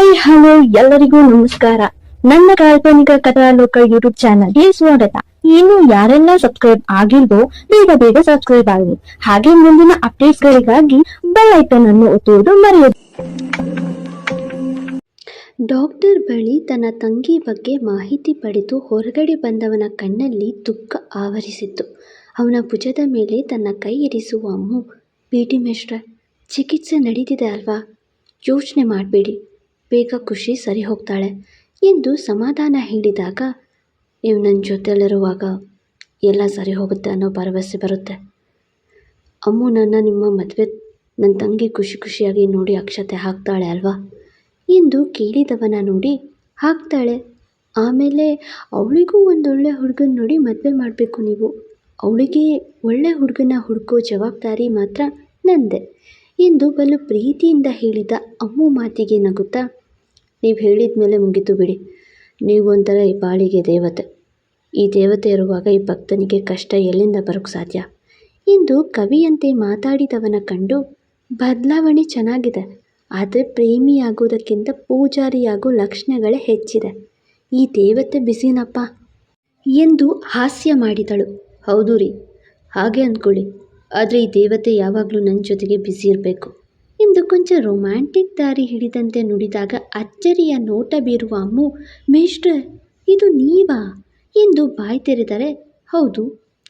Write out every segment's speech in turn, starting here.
Hi, hello, ಎಲ್ಲರಿಗೂ ನಮಸ್ಕಾರ. ನನ್ನ ಕಾಲ್ಪನಿಕ ಕಥಾಲೋಕ ಯೂಟ್ಯೂಬ್ ಚಾನಲ್ಗೆ ಸ್ವಾಗತ. ಇನ್ನು ಯಾರೆಲ್ಲ ಸಬ್ಸ್ಕ್ರೈಬ್ ಆಗಿಲ್ವೋ, ಬೇಗ ಬೇಗ ಸಬ್ಸ್ಕ್ರೈಬ್ ಆಗಿ ಹಾಗೆ ಮುಂದಿನ ಅಪ್ಡೇಟ್ಸ್ ಗಳಿಗಾಗಿ ಬೆಲ್ ಐಕನ್ ಅನ್ನು ಒತ್ತುವುದು ಮರೆಯದು. ಡಾಕ್ಟರ್ ಬಳಿ ತನ್ನ ತಂಗಿ ಬಗ್ಗೆ ಮಾಹಿತಿ ಪಡೆದು ಹೊರಗಡೆ ಬಂದವನ ಕಣ್ಣಲ್ಲಿ ದುಃಖ ಆವರಿಸಿತ್ತು. ಅವನ ಭುಜದ ಮೇಲೆ ತನ್ನ ಕೈ ಇರಿಸುವ ಅಮ್ಮು ಪಿ ಟಿ ಚಿಕಿತ್ಸೆ ನಡೀತಿದೆ ಅಲ್ವಾ? ಯೋಚನೆ ಮಾಡಬೇಡಿ. ಬೇಗ ಖುಷಿ ಸರಿ ಹೋಗ್ತಾಳೆ ಎಂದು ಸಮಾಧಾನ ಹೇಳಿದಾಗ ನೀವು ನನ್ನ ಜೊತೆಯಲ್ಲಿರುವಾಗ ಎಲ್ಲ ಸರಿ ಹೋಗುತ್ತೆ ಅನ್ನೋ ಭರವಸೆ ಬರುತ್ತೆ. ಅಮ್ಮು ನನ್ನ ನಿಮ್ಮ ಮದುವೆ ನನ್ನ ತಂಗಿ ಖುಷಿ ಖುಷಿಯಾಗಿ ನೋಡಿ ಅಕ್ಷತೆ ಹಾಕ್ತಾಳೆ ಅಲ್ವಾ? ಎಂದು ಕೇಳಿದವನ ನೋಡಿ ಹಾಕ್ತಾಳೆ. ಆಮೇಲೆ, ಅವಳಿಗೂ ಒಂದೊಳ್ಳೆ ಹುಡುಗನ ನೋಡಿ ಮದುವೆ ಮಾಡಬೇಕು ನೀವು. ಅವಳಿಗೆ ಒಳ್ಳೆ ಹುಡುಗನ ಹುಡುಕೋ ಜವಾಬ್ದಾರಿ ಮಾತ್ರ ನಂದೆ, ಎಂದು ಬಲು ಪ್ರೀತಿಯಿಂದ ಹೇಳಿದ ಅಮ್ಮು ಮಾತಿಗೆ ನಗುತ್ತಾ ನೀವು ಹೇಳಿದ ಮೇಲೆ ಮುಗಿತು ಬಿಡಿ. ನೀವೊಂಥರ ಈ ಬಾಳಿಗೆ ದೇವತೆ. ಈ ದೇವತೆ ಇರುವಾಗ ಈ ಭಕ್ತನಿಗೆ ಕಷ್ಟ ಎಲ್ಲಿಂದ ಬರೋಕ್ಕೆ ಸಾಧ್ಯ? ಎಂದು ಕವಿಯಂತೆ ಮಾತಾಡಿದವನ ಕಂಡು ಬದಲಾವಣೆ ಚೆನ್ನಾಗಿದೆ. ಆದರೆ ಪ್ರೇಮಿಯಾಗೋದಕ್ಕಿಂತ ಪೂಜಾರಿಯಾಗೋ ಲಕ್ಷಣಗಳೇ ಹೆಚ್ಚಿದೆ. ಈ ದೇವತೆ ಬಿಸಿನಪ್ಪ ಎಂದು ಹಾಸ್ಯ ಮಾಡಿದಳು. ಹೌದು ರೀ, ಹಾಗೆ ಅಂದ್ಕೊಳ್ಳಿ. ಆದರೆ ಈ ದೇವತೆ ಯಾವಾಗಲೂ ನನ್ನ ಜೊತೆಗೆ ಬಿಸಿ ಇರಬೇಕು. ಎಂದು ಕೊಂಚ ರೊಮ್ಯಾಂಟಿಕ್ ದಾರಿ ಹಿಡಿದಂತೆ ನುಡಿದಾಗ ಅಚ್ಚರಿಯ ನೋಟ ಬೀರುವ ಅಮ್ಮು, ಮೇಷ್ಟ್ರೆ, ಇದು ನೀವಾ? ಎಂದು ಬಾಯಿ ತೆರೆದರೆ, ಹೌದು,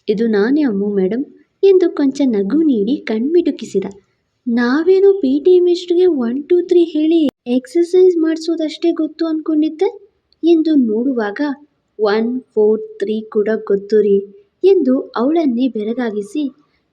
ಇದು ನಾನೇ ಅಮ್ಮು ಮೇಡಮ್ ಎಂದು ಕೊಂಚ ನಗು ನೀಡಿ ಕಣ್ಮಿಟುಕಿಸಿದ. ನಾವೇನು ಪಿ ಟಿ ಮಿಸ್ಟ್ರಿಗೆ ಒನ್ ಟೂ ತ್ರೀ ಹೇಳಿ ಎಕ್ಸಸೈಸ್ ಮಾಡಿಸೋದಷ್ಟೇ ಗೊತ್ತು ಅಂದ್ಕೊಂಡಿದ್ದೆ ಎಂದು ನೋಡುವಾಗ ಒನ್ ಫೋರ್ ತ್ರೀ ಕೂಡ ಗೊತ್ತು ರೀ ಎಂದು ಅವಳನ್ನೇ ಬೆರಗಾಗಿಸಿ,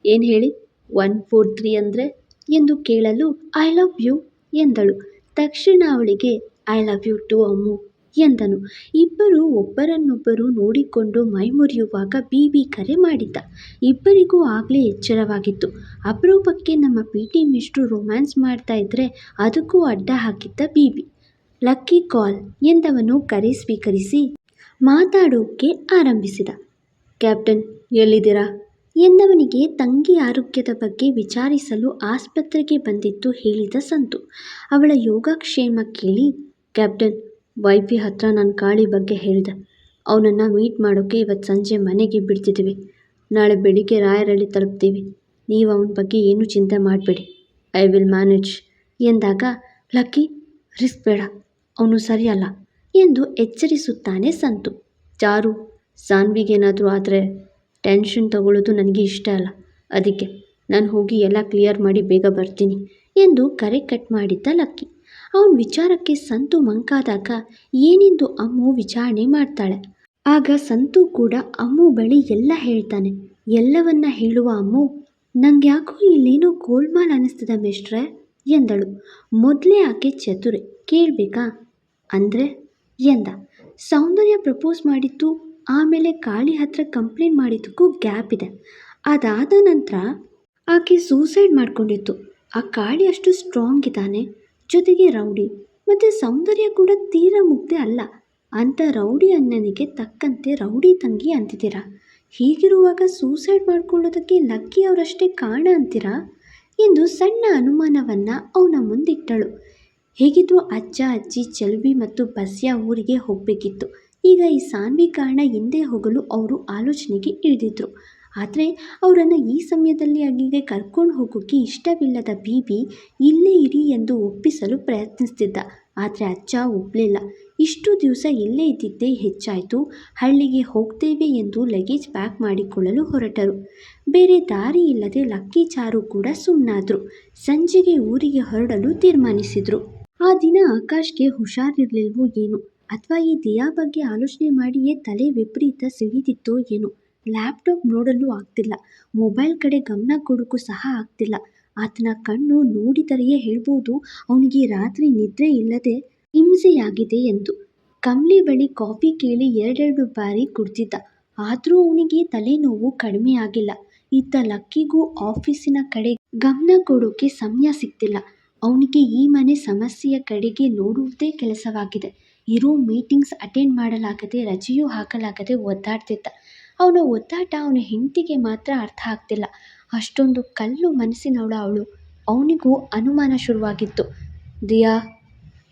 ಏನು ಹೇಳಿ? ಒನ್ ಫೋರ್ ತ್ರೀ ಅಂದರೆ ಎಂದು ಕೇಳಲು, ಐ ಲವ್ ಯು ಎಂದಳು. ತಕ್ಷಣ ಅವಳಿಗೆ, I love you too Ammu ಎಂದನು. ಇಬ್ಬರು ಒಬ್ಬರನ್ನೊಬ್ಬರು ನೋಡಿಕೊಂಡು ಮೈಮುರಿಯುವಾಗ ಬಿ ಬಿ ಕರೆ ಮಾಡಿದ್ದ. ಇಬ್ಬರಿಗೂ ಆಗಲೇ ಎಚ್ಚರವಾಗಿತ್ತು. ಅಪರೂಪಕ್ಕೆ ನಮ್ಮ ಪಿ ಟಿ ಮಿಸ್ಟ್ರು ರೊಮ್ಯಾನ್ಸ್ ಮಾಡ್ತಾ ಇದ್ದರೆ ಅದಕ್ಕೂ ಅಡ್ಡ ಹಾಕಿದ್ದ ಬಿ ಬಿ ಲಕ್ಕಿ ಕಾಲ್ ಎಂದವನು ಕರೆ ಸ್ವೀಕರಿಸಿ ಮಾತಾಡೋಕ್ಕೆ ಆರಂಭಿಸಿದ. ಕ್ಯಾಪ್ಟನ್, ಎಲ್ಲಿದ್ದೀರಾ? ಎಂದವನಿಗೆ ತಂಗಿ ಆರೋಗ್ಯದ ಬಗ್ಗೆ ವಿಚಾರಿಸಲು ಆಸ್ಪತ್ರೆಗೆ ಬಂದಿದ್ದು ಹೇಳಿದ ಸಂತು. ಅವಳ ಯೋಗಕ್ಷೇಮ ಕೇಳಿ, ಕ್ಯಾಪ್ಟನ್, ವೈಫಿ ಹತ್ರ ನನ್ನ ಕಾಳಿ ಬಗ್ಗೆ ಹೇಳಿದ. ಅವನನ್ನು ಮೀಟ್ ಮಾಡೋಕ್ಕೆ ಇವತ್ತು ಸಂಜೆ ಮನೆಗೆ ಬಿಡ್ತಿದ್ದೀವಿ ನಾಳೆ ಬೆಳಿಗ್ಗೆ ರಾಯರಳ್ಳಿ ತಲುಪ್ತೀವಿ. ನೀವು ಅವನ ಬಗ್ಗೆ ಏನೂ ಚಿಂತೆ ಮಾಡಬೇಡಿ. ಐ ವಿಲ್ ಮ್ಯಾನೇಜ್ ಎಂದಾಗ, ಲಕ್ಕಿ ರಿಸ್ಕ್ ಬೇಡ. ಅವನು ಸರಿಯಲ್ಲ. ಎಂದು ಎಚ್ಚರಿಸುತ್ತಾನೆ ಸಂತು. ಜಾರು ಸಾನ್ವಿಗೇನಾದರೂ ಆದರೆ ಟೆನ್ಷನ್ ತಗೊಳ್ಳೋದು ನನಗೆ ಇಷ್ಟ ಅಲ್ಲ. ಅದಕ್ಕೆ ನಾನು ಹೋಗಿ ಎಲ್ಲ ಕ್ಲಿಯರ್ ಮಾಡಿ ಬೇಗ ಬರ್ತೀನಿ ಎಂದು ಕರೆ ಕಟ್ ಮಾಡಿದ್ದ ಲಕ್ಕಿ. ಅವನ ವಿಚಾರಕ್ಕೆ ಸಂತು ಮಂಕಾದಾಗ ಏನೆಂದು ಅಮ್ಮು ವಿಚಾರಣೆ ಮಾಡ್ತಾಳೆ. ಆಗ ಸಂತು ಕೂಡ ಅಮ್ಮು ಬಳಿ ಎಲ್ಲ ಹೇಳ್ತಾನೆ. ಎಲ್ಲವನ್ನ ಹೇಳುವ ಅಮ್ಮು ನಂಗೆ ಯಾಕೋ ಇಲ್ಲೇನೋ ಗೋಲ್ಮಾಲ್ ಅನ್ನಿಸ್ತದ ಮಿಸ್ಟ್ರೆ ಎಂದಳು. ಮೊದಲೇ ಆಕೆ ಚತುರೆ, ಕೇಳಬೇಕಾ? ಅಂದರೆ, ಎಂದ, ಸೌಂದರ್ಯ ಪ್ರಪೋಸ್ ಮಾಡಿದ್ದು ಆಮೇಲೆ ಕಾಳಿ ಹತ್ತಿರ ಕಂಪ್ಲೇಂಟ್ ಮಾಡಿದ್ದಕ್ಕೂ ಗ್ಯಾಪ್ ಇದೆ. ಅದಾದ ನಂತರ ಆಕೆ ಸೂಸೈಡ್ ಮಾಡ್ಕೊಂಡಿತ್ತು ಆ ಕಾಳಿ ಅಷ್ಟು ಸ್ಟ್ರಾಂಗ್ ಇದ್ದಾನೆ. ಜೊತೆಗೆ ರೌಡಿ. ಮತ್ತು ಸೌಂದರ್ಯ ಕೂಡ ತೀರಾ ಮುಗ್ದೆ ಅಲ್ಲ. ಅಂಥ ರೌಡಿ ಅಣ್ಣನಿಗೆ ತಕ್ಕಂತೆ ರೌಡಿ ತಂಗಿ ಅಂತಿದ್ದೀರಾ? ಹೀಗಿರುವಾಗ ಸೂಸೈಡ್ ಮಾಡ್ಕೊಳ್ಳೋದಕ್ಕೆ ಲಕ್ಕಿ ಅವರಷ್ಟೇ ಕಾರಣ ಅಂತೀರಾ? ಎಂದು ಸಣ್ಣ ಅನುಮಾನವನ್ನು ಅವನ ಮುಂದಿಟ್ಟಳು. ಹೇಗಿದ್ರು ಅಜ್ಜ, ಅಜ್ಜಿ ಚಲ್ಬಿ ಮತ್ತು ಬಸ್ಯ ಊರಿಗೆ ಹೋಗಬೇಕಿತ್ತು. ಈಗ ಈ ಸಾನ್ವಿ ಕಾರಣ ಹಿಂದೆ ಹೋಗಲು ಅವರು ಆಲೋಚನೆಗೆ ಇಳಿದಿದ್ರು. ಆದರೆ ಅವರನ್ನು ಈ ಸಮಯದಲ್ಲಿ ಅಲ್ಲಿಗೆ ಕರ್ಕೊಂಡು ಹೋಗೋಕ್ಕೆ ಇಷ್ಟವಿಲ್ಲದ ಬೀಬಿ ಇಲ್ಲೇ ಇರಿ ಎಂದು ಒಪ್ಪಿಸಲು ಪ್ರಯತ್ನಿಸ್ತಿದ್ದ. ಆದರೆ ಅಜ್ಜ ಒಪ್ಪಲಿಲ್ಲ ಇಷ್ಟು ದಿವಸ ಇಲ್ಲೇ ಇದ್ದಿದ್ದೇ ಹೆಚ್ಚಾಯಿತು. ಹಳ್ಳಿಗೆ ಹೋಗ್ತೇವೆ ಎಂದು ಲಗೇಜ್ ಪ್ಯಾಕ್ ಮಾಡಿಕೊಳ್ಳಲು ಹೊರಟರು. ಬೇರೆ ದಾರಿ ಇಲ್ಲದೆ ಲಕ್ಕಿ ಚಾರು ಕೂಡ ಸುಮ್ಮನಾದರು ಸಂಜೆಗೆ ಊರಿಗೆ ಹೊರಡಲು ತೀರ್ಮಾನಿಸಿದರು. ಆ ದಿನ ಆಕಾಶ್ಗೆ ಹುಷಾರಿರಲಿಲ್ವೋ ಏನೋ. ಅಥವಾ ಈ ದಿಯಾ ಬಗ್ಗೆ ಆಲೋಚನೆ ಮಾಡಿಯೇ ತಲೆ ವಿಪರೀತ ಸಿಡಿದಿತ್ತೋ ಏನೋ. ಲ್ಯಾಪ್ಟಾಪ್ ನೋಡಲು ಆಗ್ತಿಲ್ಲ. ಮೊಬೈಲ್ ಕಡೆ ಗಮನ ಕೊಡೋಕ್ಕೂ ಸಹ ಆಗ್ತಿಲ್ಲ. ಆತನ ಕಣ್ಣು ನೋಡಿದರೆಯೇ ಹೇಳ್ಬೋದು, ಅವನಿಗೆ ರಾತ್ರಿ ನಿದ್ರೆ ಇಲ್ಲದೆ ಹಿಂಸೆಯಾಗಿದೆ ಎಂದು. ಕಮ್ಲಿ ಬಳಿ ಕಾಫಿ ಕೇಳಿ ಎರಡೆರಡು ಬಾರಿ ಕುಡ್ದಿದ್ದ. ಆದರೂ ಅವನಿಗೆ ತಲೆನೋವು ಕಡಿಮೆ ಆಗಿಲ್ಲ. ಇತ್ತ ಲಕ್ಕಿಗೂ ಆಫೀಸಿನ ಕಡೆ ಗಮನ ಕೊಡೋಕೆ ಸಮಯ ಸಿಗ್ತಿಲ್ಲ. ಅವನಿಗೆ ಈ ಮನೆ ಸಮಸ್ಯೆಯ ಕಡೆಗೆ ನೋಡುವುದೇ ಕೆಲಸವಾಗಿದೆ. ಇರೋ ಮೀಟಿಂಗ್ಸ್ ಅಟೆಂಡ್ ಮಾಡಲಾಗದೆ ರಜೆಯೂ ಹಾಕಲಾಗದೆ ಒದ್ದಾಡ್ತಿದ್ದ. ಅವನ ಒದ್ದಾಟ ಅವನ ಹೆಂಡತಿಗೆ ಮಾತ್ರ ಅರ್ಥ ಆಗ್ತಿಲ್ಲ. ಅಷ್ಟೊಂದು ಕಲ್ಲು ಮನಸ್ಸಿನವಳು ಅವಳು. ಅವನಿಗೂ ಅನುಮಾನ ಶುರುವಾಗಿತ್ತು. ದಿಯಾ,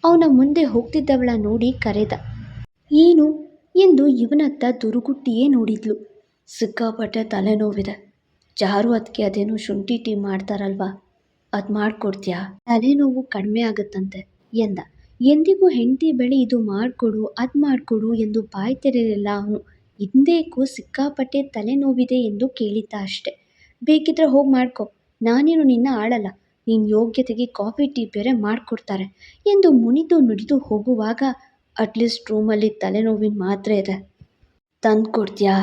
ಅವನ ಮುಂದೆ ಹೋಗ್ತಿದ್ದವಳ ನೋಡಿ ಕರೆದ. ಏನು? ಎಂದು ಇವನತ್ತ ದುರುಗುಟ್ಟಿಯೇ ನೋಡಿದ್ಲು. ಸಿಕ್ಕಾಪಟ್ಟೆ ತಲೆನೋವಿದೆ. ಜಾರು ಅದಕ್ಕೆ ಅದೇನೋ ಶುಂಠಿ ಟೀ ಮಾಡ್ತಾರಲ್ವಾ? ಅದು ಮಾಡಿಕೊಡ್ತೀಯಾ? ತಲೆನೋವು ಕಡಿಮೆ ಆಗುತ್ತಂತೆ, ಎಂದ. ಎಂದಿಗೂ ಹೆಂಡತಿ ಬಳಿ ಇದು ಮಾಡಿಕೊಡು, ಅದು ಮಾಡಿಕೊಡು ಎಂದು ಬಾಯಿ ತೆರೆಯಲಿಲ್ಲ ಅವನು ಸಿಕ್ಕಾಪಟ್ಟೆ ತಲೆನೋವಿದೆ ಎಂದು ಕೇಳಿದ್ದ ಅಷ್ಟೆ. ಬೇಕಿದ್ರೆ ಹೋಗಿ ಮಾಡ್ಕೊ, ನಾನೇನು ನಿನ್ನ ಆಳಲ್ಲ ನಿನ್ನ ಯೋಗ್ಯತೆಗೆ ಕಾಫಿ, ಟೀ ಬೇರೆ ಮಾಡಿಕೊಡ್ತಾರೆ ಎಂದು ಮುನಿದು ನುಡಿದು ಹೋಗುವಾಗ ಅಟ್ಲೀಸ್ಟ್ ರೂಮಲ್ಲಿ ತಲೆನೋವಿನ ಮಾತ್ರೆ ಇದೆ ತಂದು ಕೊಡ್ತೀಯಾ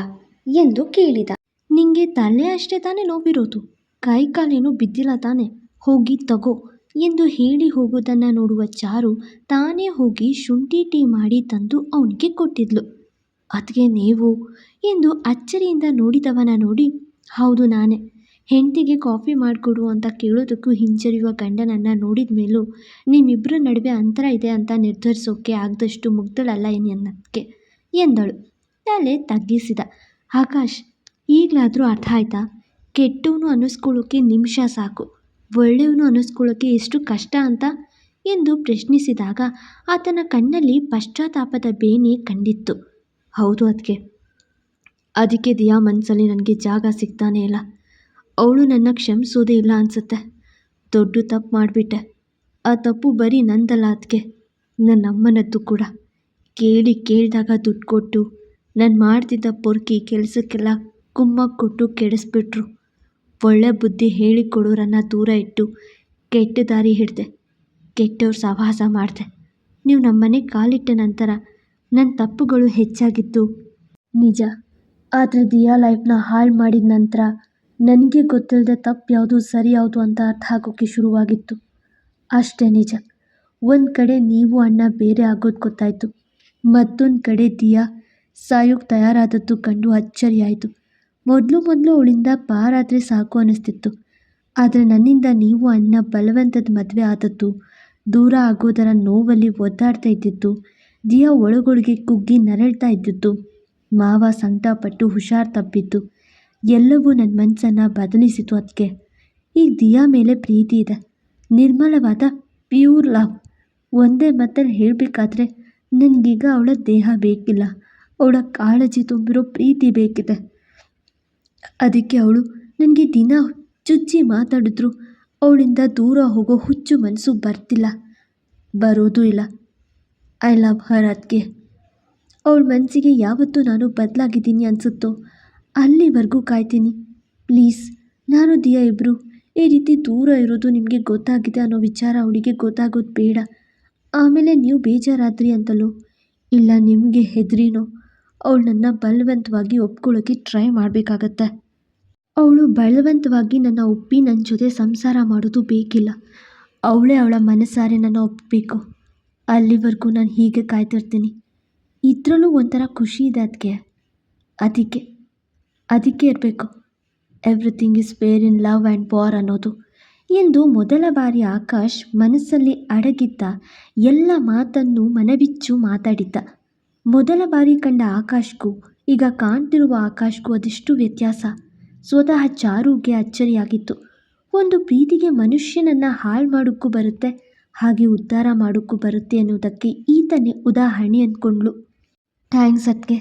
ಎಂದು ಕೇಳಿದ. ನಿಂಗೆ ತಲೆ ಅಷ್ಟೇ ತಾನೇ ನೋವಿರೋದು, ಕೈ ಕಾಲೇನು ಬಿದ್ದಿಲ್ಲ ತಾನೇ, ಹೋಗಿ ತಗೋ ಎಂದು ಹೇಳಿ ಹೋಗುವುದನ್ನು ನೋಡುವ ಚಾರು ತಾನೇ ಹೋಗಿ ಶುಂಠಿ ಟೀ ಮಾಡಿ ತಂದು ಅವನಿಗೆ ಕೊಟ್ಟಿದ್ಲು. ಅದಕ್ಕೆ ನೀವು? ಎಂದು ಅಚ್ಚರಿಯಿಂದ ನೋಡಿದವನ ನೋಡಿ, ಹೌದು ನಾನೇ. ಹೆಂಡತಿಗೆ ಕಾಫಿ ಮಾಡಿಕೊಡು ಅಂತ ಕೇಳೋದಕ್ಕೂ ಹಿಂಜರಿಯುವ ಗಂಡನನ್ನು ನೋಡಿದ ಮೇಲೂ ನಿಮ್ಮಿಬ್ಬರ ನಡುವೆ ಅಂತರ ಇದೆ ಅಂತ ನಿರ್ಧರಿಸೋಕೆ ಆಗದಷ್ಟು ಮುಗ್ಧಳಲ್ಲ ಅನ್ನಕ್ಕೆ? ಎಂದಳು. ತಲೆ ತಗ್ಗಿಸಿದ. ಆಕಾಶ್, ಈಗಲಾದರೂ ಅರ್ಥ ಆಯ್ತಾ? ಕೆಟ್ಟವನು ಅನ್ನಿಸ್ಕೊಳ್ಳೋಕೆ ನಿಮಿಷ ಸಾಕು. ಒಳ್ಳೆಯವನು ಅನ್ನಿಸ್ಕೊಳ್ಳೋಕೆ ಎಷ್ಟು ಕಷ್ಟ ಅಂತ ಎಂದು ಪ್ರಶ್ನಿಸಿದಾಗ ಆತನ ಕಣ್ಣಲ್ಲಿ ಪಶ್ಚಾತ್ತಾಪದ ಬೇನೆ ಕಂಡಿತ್ತು. ಹೌದು ಅದಕ್ಕೆ ಅದಕ್ಕೆ ದಿಯಾ ಮನಸ್ಸಲ್ಲಿ ನನಗೆ ಜಾಗ ಸಿಗ್ತಾನೆ ಇಲ್ಲ. ಅವಳು ನನ್ನ ಕ್ಷಮಿಸೋದೇ ಇಲ್ಲ ಅನಿಸುತ್ತೆ. ದೊಡ್ಡ ತಪ್ಪು ಮಾಡಿಬಿಟ್ಟೆ. ಆ ತಪ್ಪು ಬರೀ ನಂದಲ್ಲ ಅದಕ್ಕೆ ನನ್ನ ಅಮ್ಮನದ್ದು ಕೂಡ. ಕೇಳಿ ಕೇಳಿದಾಗ ದುಡ್ಡು ಕೊಟ್ಟು, ನಾನು ಮಾಡ್ತಿದ್ದ ಪೊರ್ಕಿ ಕೆಲಸಕ್ಕೆಲ್ಲ ಕುಮ್ಮ ಕೊಟ್ಟು ಕೆಡಿಸ್ಬಿಟ್ರು. ಒಳ್ಳೆ ಬುದ್ಧಿ ಹೇಳಿಕೊಡೋರನ್ನು ದೂರ ಇಟ್ಟು ಕೆಟ್ಟ ದಾರಿ ಹಿಡಿದೆ, ಕೆಟ್ಟವ್ರ ಸಹವಾಸ ಮಾಡಿದೆ. ನೀವು ನಮ್ಮನೆ ಕಾಲಿಟ್ಟ ನಂತರ ನನ್ನ ತಪ್ಪುಗಳು ಹೆಚ್ಚಾಗಿದ್ದು ನಿಜ, ಆದರೆ ದಿಯಾ ಲೈಫ್ನ ಹಾಳು ಮಾಡಿದ ನಂತರ ನನಗೆ ಗೊತ್ತಿಲ್ಲದೆ ತಪ್ಪು ಯಾವುದು ಸರಿ ಯಾವುದು ಅಂತ ಅರ್ಥ ಆಗೋಕ್ಕೆ ಶುರುವಾಗಿತ್ತು. ಅಷ್ಟೇ ನಿಜ, ಒಂದು ಕಡೆ ನೀವು ಅಣ್ಣ ಬೇರೆ ಆಗೋದು ಗೊತ್ತಾಯಿತು, ಮತ್ತೊಂದು ಕಡೆ ದಿಯಾ ಸಾಯೋಕ್ಕೆ ತಯಾರಾದದ್ದು ಕಂಡು ಅಚ್ಚರಿಯಾಯಿತು. ಮೊದಲು ಮೊದಲು ಅವಳಿಂದ ಪಾರಾದರೆ ಸಾಕು ಅನ್ನಿಸ್ತಿತ್ತು. ಆದರೆ ನನ್ನಿಂದ ನೀವು ಅಣ್ಣ ಬಲವಂತದ ಮದುವೆ ಆದದ್ದು ದೂರ ಆಗೋದರ ನೋವಲ್ಲಿ ಒದ್ದಾಡ್ತಾ ಇದ್ದಿತ್ತು ದಿಯಾ ಒಳಗೊಳಗೆ ಕುಗ್ಗಿ ನರಳ್ತಾ ಇದ್ದಿತ್ತು ಮಾವ ಸಂಕಟಪಟ್ಟು ಹುಷಾರು ತಪ್ಪಿದ್ದು, ಎಲ್ಲವೂ ನನ್ನ ಮನಸ್ಸನ್ನು ಬದಲಿಸಿತು ಅದಕ್ಕೆ ಈಗ ದಿಯಾ ಮೇಲೆ ಪ್ರೀತಿ ಇದೆ. ನಿರ್ಮಲವಾದ, ಪ್ಯೂರ್ ಲವ್. ಒಂದೇ ಮಾತ್ರ ಹೇಳಬೇಕಾದ್ರೆ ನನಗೀಗ ಅವಳ ದೇಹ ಬೇಕಿಲ್ಲ. ಅವಳ ಕಾಳಜಿ ತುಂಬಿರೋ ಪ್ರೀತಿ ಬೇಕಿದೆ. ಅದಕ್ಕೆ ಅವಳು, ನನಗೆ ದಿನ ಚುಚ್ಚಿ ಮಾತಾಡಿದ್ರು. ಅವಳಿಂದ ದೂರ ಹೋಗೋ ಹುಚ್ಚು ಮನಸ್ಸು ಬರ್ತಿಲ್ಲ. ಬರೋದೂ ಇಲ್ಲ. ಐ ಲವ್ ಹರ್ ಅದಕ್ಕೆ ಅವಳ ಮನಸ್ಸಿಗೆ ಯಾವತ್ತೂ ನಾನು ಬದಲಾಗಿದ್ದೀನಿ ಅನಿಸುತ್ತೋ, ಅಲ್ಲಿವರೆಗೂ ಕಾಯ್ತೀನಿ. ಪ್ಲೀಸ್, ನಾನು ದಿಯಾ ಇಬ್ಬರು ಈ ರೀತಿ ದೂರ ಇರೋದು ನಿಮಗೆ ಗೊತ್ತಾಗಿದೆ ಅನ್ನೋ ವಿಚಾರ ಅವಳಿಗೆ ಗೊತ್ತಾಗೋದು ಬೇಡ. ಆಮೇಲೆ ನೀವು ಬೇಜಾರಾದ್ರಿ ಅಂತಲೋ? ಇಲ್ಲ, ನಿಮಗೆ ಹೆದರಿನೋ? ಅವಳು ನನ್ನ ಬಲವಂತವಾಗಿ ಒಪ್ಕೊಳ್ಳೋಕೆ ಟ್ರೈ ಮಾಡಬೇಕಾಗತ್ತೆ. ಅವಳು ಬಲವಂತವಾಗಿ ನನ್ನ ಒಪ್ಪಿ ನನ್ನ ಜೊತೆ ಸಂಸಾರ ಮಾಡೋದು ಬೇಕಿಲ್ಲ. ಅವಳೇ ಅವಳ ಮನಸ್ಸಾರೆ ನನ್ನ ಒಪ್ಪಬೇಕು ಅಲ್ಲಿವರೆಗೂ ನಾನು ಹೀಗೆ ಕಾಯ್ತಿರ್ತೀನಿ. ಇದರಲ್ಲೂ ಒಂಥರ ಖುಷಿ ಇದೆ ಅದಕ್ಕೆ ಅದಕ್ಕೆ ಅದಕ್ಕೆ ಇರಬೇಕು. Everything is fair in love and war ಅನ್ನೋದು. ಎಂದು ಮೊದಲ ಬಾರಿ ಆಕಾಶ್ ಮನಸ್ಸಲ್ಲಿ ಅಡಗಿದ್ದ ಎಲ್ಲ ಮಾತನ್ನು ಮನಬಿಚ್ಚು ಮಾತಾಡಿದ್ದ. ಮೊದಲ ಬಾರಿ ಕಂಡ ಆಕಾಶ್ಗೂ, ಈಗ ಕಾಣ್ತಿರುವ ಆಕಾಶ್ಗೂ ಅದೆಷ್ಟು ವ್ಯತ್ಯಾಸ? ಸ್ವತಃ ಚಾರುಗೆ ಅಚ್ಚರಿಯಾಗಿತ್ತು. ಒಂದು ಪ್ರೀತಿಗೆ ಮನುಷ್ಯನನ್ನು ಹಾಳು ಮಾಡೋಕ್ಕೂ ಬರುತ್ತೆ, ಹಾಗೆ ಉದ್ಧಾರ ಮಾಡೋಕ್ಕೂ ಬರುತ್ತೆ ಅನ್ನೋದಕ್ಕೆ ಈತನೇ ಉದಾಹರಣೆ ಅಂದ್ಕೊಂಡ್ಳು. ಥ್ಯಾಂಕ್ಸ್ ಅದಕ್ಕೆ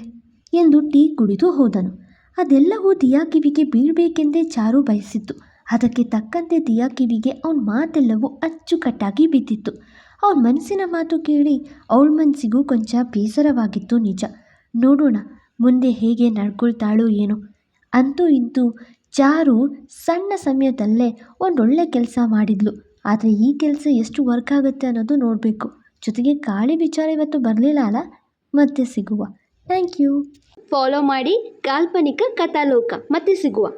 ಎಂದು ಟೀ ಕುಡಿದು ಹೋದನು. ಅದೆಲ್ಲವೂ ದಿಯಾ ಕಿವಿಗೆ ಬೀಳಬೇಕೆಂದೇ ಚಾರು ಬಯಸಿತ್ತು. ಅದಕ್ಕೆ ತಕ್ಕಂತೆ ದಿಯಾ ಕಿವಿಗೆ ಅವನ ಮಾತೆಲ್ಲವೂ ಅಚ್ಚುಕಟ್ಟಾಗಿ ಬಿದ್ದಿತ್ತು. ಅವನ ಮನಸ್ಸಿನ ಮಾತು ಕೇಳಿ ಅವಳ ಮನಸ್ಸಿಗೂ ಕೊಂಚ ಬೇಸರವಾಗಿತ್ತು ನಿಜ. ನೋಡೋಣ, ಮುಂದೆ ಹೇಗೆ ನಡ್ಕೊಳ್ತಾಳೋ ಏನೋ. ಅಂತೂ ಇಂತೂ ಚಾರು ಸಣ್ಣ ಸಮಯದಲ್ಲೇ ಒಂದೊಳ್ಳೆ ಕೆಲಸ ಮಾಡಿದ್ಲು. ಆದರೆ ಈ ಕೆಲಸ ಎಷ್ಟು ವರ್ಕ್ ಆಗುತ್ತೆ ಅನ್ನೋದು ನೋಡಬೇಕು. ಜೊತೆಗೆ ಕಾಳಿ ವಿಚಾರ ಇವತ್ತು ಬರಲಿಲ್ಲ ಅಲ್ಲ? ಮತ್ತೆ ಸಿಗುವ. Thank you. ಫಾಲೋ ಮಾಡಿ ಕಾಲ್ಪನಿಕ ಕಥಾಲೋಕ. ಮತ್ತೆ ಸಿಗುವ.